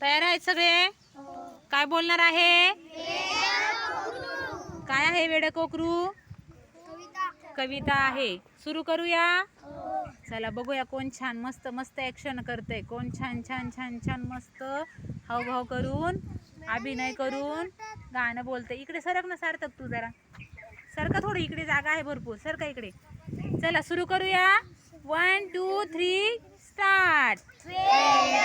तयार आहेत सगळे? काय बोलणार आहे? काय आहे वेड कोकरू कविता आहे. सुरू करूया? चला बघूया कोण छान मस्त मस्त ऍक्शन करते कोण छान छान छान छान मस्त हावभाव करून अभिनय करून गाणं बोलते इकडे सरक ना सार्थक तू जरा. सरका थोडं इकडे जागा आहे भरपूर. सरका इकडे. चला सुरू करूया. One two three start. Where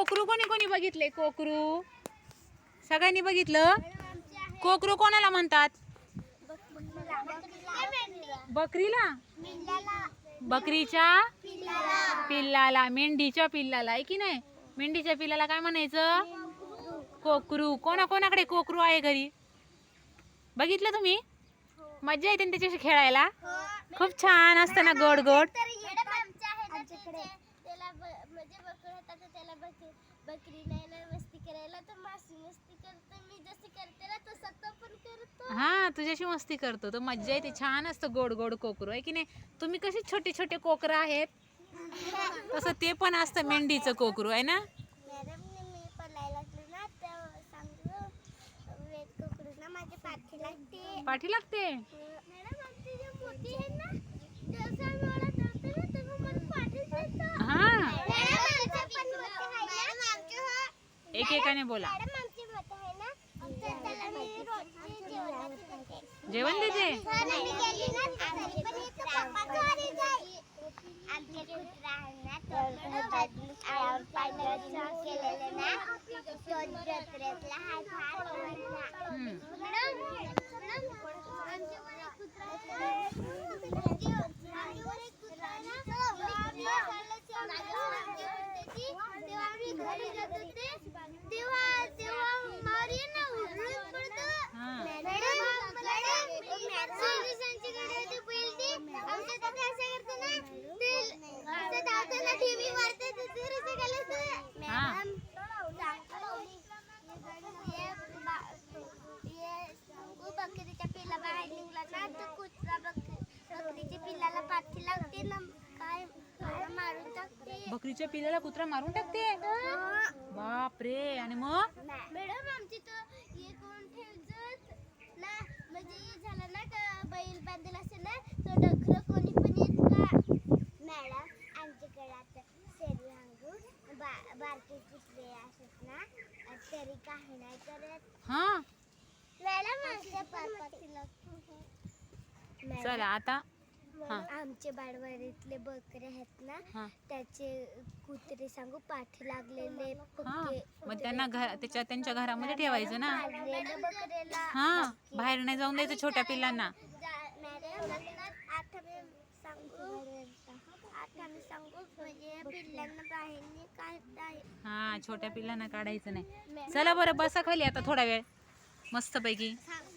कोकरू कोणी कोणी बघितले? कोकरू. सगळ्यांनी बघितलं? कोकरू कोणाला म्हणतात? बकरीला. बकरीच्या पिल्लाला. मेंढीच्या पिल्लाला आहे की नाही? मेंढीच्या पिल्लाला काय म्हणायचं? कोकरू. कोणा कोणाकडे कोकरू आहे घरी? बघितलं तुम्ही? मज्जा येते ना त्याच्याशी खेळायला? खूप छान असतं ना गोड गोड म्हणजे बकरी होता तर त्याला बकरी बकरी नाही मस्ती करायला तर मासी मस्ती करतो मी जशी करते ना तसं तो पण करतो. हा तुझ्याशी मस्ती करतो. तो मज्जा येते छान असतं गोड गोड कोकरू आहे की नाही? तुम्ही कसे छोटे छोटे कोकरं आहेत? तसं ते पण असतं मेंढीचं कोकरू आहे ना? मी पळायला लागले ना तर सांगू वेद कुकडू ना माझ्या पाठी लागते. पाठी लागते? मॅडम आमची जे मोठी आहे ना जसं मला धरते ना तेव्हा मला पाठीच येतं हा मॅडम आमच्या पण मोठे आहे ना आमच्या एकेकाने बोला मॅडम आमची मोठे आहे ना तर त्याला मी रोजची जेवणाची देते जेवण देते सर आम्ही गेली ना तरी पण इथं पप्पाचं घरी जाई आमचे कुत्रा आहे ना? तो आयावर पाण्यावर केलेले ना? 对对对，对吧？बकरीच्या पिल्लाला कुत्रा मारून टाकते. बाप रे आणि मग? मॅडम आमची तर हे कोण ठेवत ना म्हणजे हे झालं ना का बैल बांधेल असेल ना तो डखरं कोणी पण येत का? मॅडम आमच्याकडे आता शेरी हांगून बा बारके कुत्रे असत ना तरी काही नाही करत. हा? मॅडम आमच्या पापातीला चला आता हा. आमचे बाडवाडीतले बकरे आहेत ना हा. त्याचे कुत्रे सांगू पाठी लागलेले हा पक्के मग त्यांना घर त्याच्या त्यांच्या घरामध्ये ठेवायचं ना? बकरेला हा. बाहेर नाही जाऊन द्यायचं छोट्या पिल्लांना. मॅडम आता मी सांगू. आता मी सांगू. म्हणजे पिल्लांना बाहेर काढता हा छोट्या पिल्लांना काढायचं नाही. चला बरं बसा खाली आता थोडा वेळ. मस्तपैकी. सांगू.